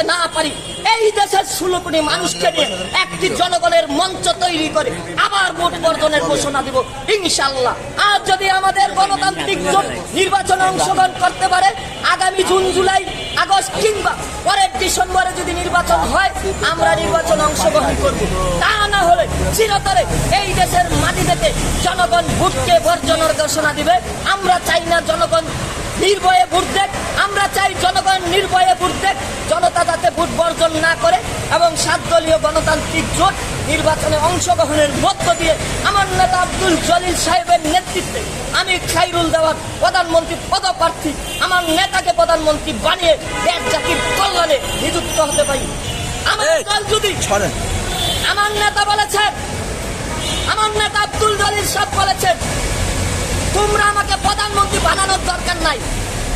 করতে না পারি। এই দেশের ষোলো কোটি মানুষকে নিয়ে একটি জনগণের মঞ্চ তৈরি করে আবার ভোট বর্জনের ঘোষণা দিব। ইনশাল্লাহ আর যদি আমাদের গণতান্ত্রিক জোট নির্বাচনে অংশগ্রহণ করতে পারে, আগামী জুন, জুলাই, আগস্ট কিংবা পরের ডিসেম্বরে যদি নির্বাচন হয়, আমরা নির্বাচনে অংশগ্রহণ করব। তা না হলে চিরতরে এই দেশের মাটি থেকে জনগণ ভোটকে বর্জনের ঘোষণা দিবে। আমরা চাই না জনগণ নির্ভয়ে ভোট দেখ, আমরা চাই জনগণ নির্ভয়ে ভোট দেখ জনতা যাতে ভোট বর্জন না করে এবং সাত দলীয় গণতান্ত্রিক জোট নির্বাচনে অংশগ্রহণের মধ্য দিয়ে আমার নেতা আব্দুল জলিল সাহেবের নেতৃত্বে আমি খাইরুল দেওয়ার প্রধানমন্ত্রী পদপ্রার্থী আমার নেতাকে প্রধানমন্ত্রী বানিয়ে দেশ জাতির কল্যাণে নিযুক্ত হতে পারি। আমার দল যদি আমার নেতা বলেছেন আমার নেতা আব্দুল জলিল সাহেব বলেছেন তোমরা আমাকে প্রধানমন্ত্রী বানানোর দরকার নাই।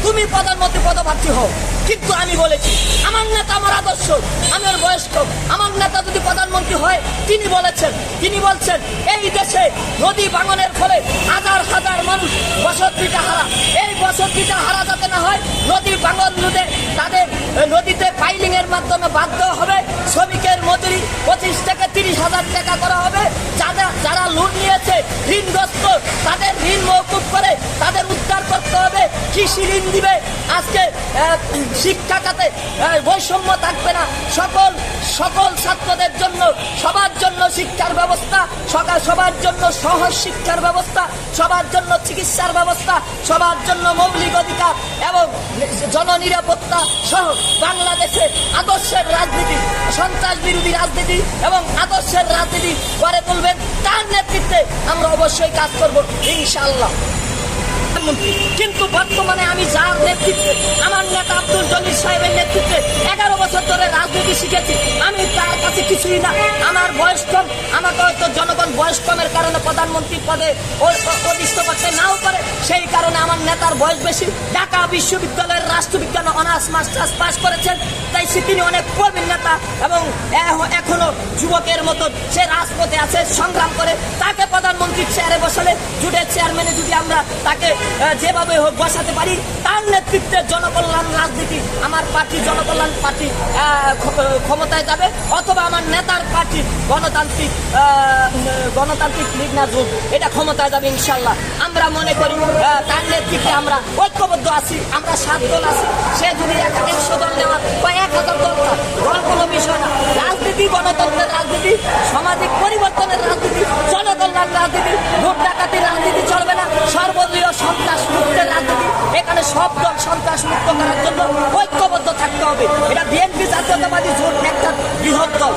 তুমি প্রধানমন্ত্রী পদপ্রার্থী হও। কিন্তু আমি বলেছি, আমার নেতা আমার আদর্শ, আমি ওর বয়স্ক। আমার নেতা যদি প্রধানমন্ত্রী হয়, তিনি বলেছেন, তিনি বলছেন, এই দেশে নদী ভাঙনের ফলে হাজার হাজার মানুষ বসতিটা হারা। এই বসতিটা হারা যাতে না হয়, নদী ভাঙন রোধে তাদের নদীতে পাইলিংয়ের মাধ্যমে বাধ্য হবে। শ্রমিকের মজুরি পঁচিশ থেকে তিরিশ হাজার টাকা করা হবে যারা যারা লোন নিয়েছে ঋণগ্রস্ত তাদের ঋণ মৌকুব করে, তাদের উদ্ধার করতে হবে। কৃষি ঋণ দিবে। আজকে শিক্ষা খাতে বৈষম্য থাকবে না। সকল সকল ছাত্রদের জন্য, সবার জন্য শিক্ষার ব্যবস্থা, সকা- সবার জন্য সহজ শিক্ষার ব্যবস্থা, সবার জন্য চিকিৎসার ব্যবস্থা, সবার জন্য মৌলিক অধিকার এবং জননিরাপত্তা সহ বাংলাদেশে আদর্শের রাজনীতি, সন্ত্রাস বিরোধী রাজনীতি এবং আদর্শের রাজনীতি গড়ে তুলবেন। তার অবশ্যই কাজ করব, ইনশাআল্লাহ। কিন্তু বর্তমানে আমি যার নেতৃত্বে, আমার নেতা আব্দুল জলিল সাহেবের নেতৃত্বে এগারো বছর ধরে রাজনীতি শিখেছি, আমি তার কাছে কিছুই না। আমার বয়স কম, আমাকে হয়তো জনগণ বয়স কমের কারণে প্রধানমন্ত্রী পদে নেতার বয়স বেশি। ঢাকা বিশ্ববিদ্যালয়ের রাষ্ট্রবিজ্ঞান অনার্স মাস্টার্স পাশ করেছেন। তাই সে তিনি অনেক প্রবীণ নেতা এবং এখনও যুবকের মতো সে রাজপথে আছে, সংগ্রাম করে। তাকে প্রধানমন্ত্রীর চেয়ারে বসালে, জুটের চেয়ারম্যানে যদি আমরা তাকে যেভাবে হোক বসাতে পারি, তার নেতৃত্বে জনকল্যাণ রাজনীতি আমার পার্টি জনকল্যাণ পার্টি ক্ষমতায় যাবে। অথবা আমার নেতার পার্টি গণতান্ত্রিক গণতান্ত্রিক লীগ না এটা ক্ষমতায় যাবে ইনশাল্লাহ। আমরা মনে করি তার নেতৃত্বে আমরা ঐক্যবদ্ধ আছি, আমরা সাত দল আছি, সে যদি এক একশো দল নেওয়ার বা এক হাজার দল দল কোনো বিষয় না। রাজনীতি, গণতন্ত্রের রাজনীতি, সামাজিক পরিবর্তনের রাজনীতি, জনকল্যাণ রাজনীতি ভোট ডাকাতির রাজনীতি চলবে না। সর্বদলীয় সন্ত্রাস মুক্তের রাজনীতি, এখানে সব দল সন্ত্রাস মুক্ত করার জন্য ঐক্যবদ্ধ থাকতে হবে। এটা বিএনপি জাতীয়তাবাদী জোট একটা বৃহৎ দল।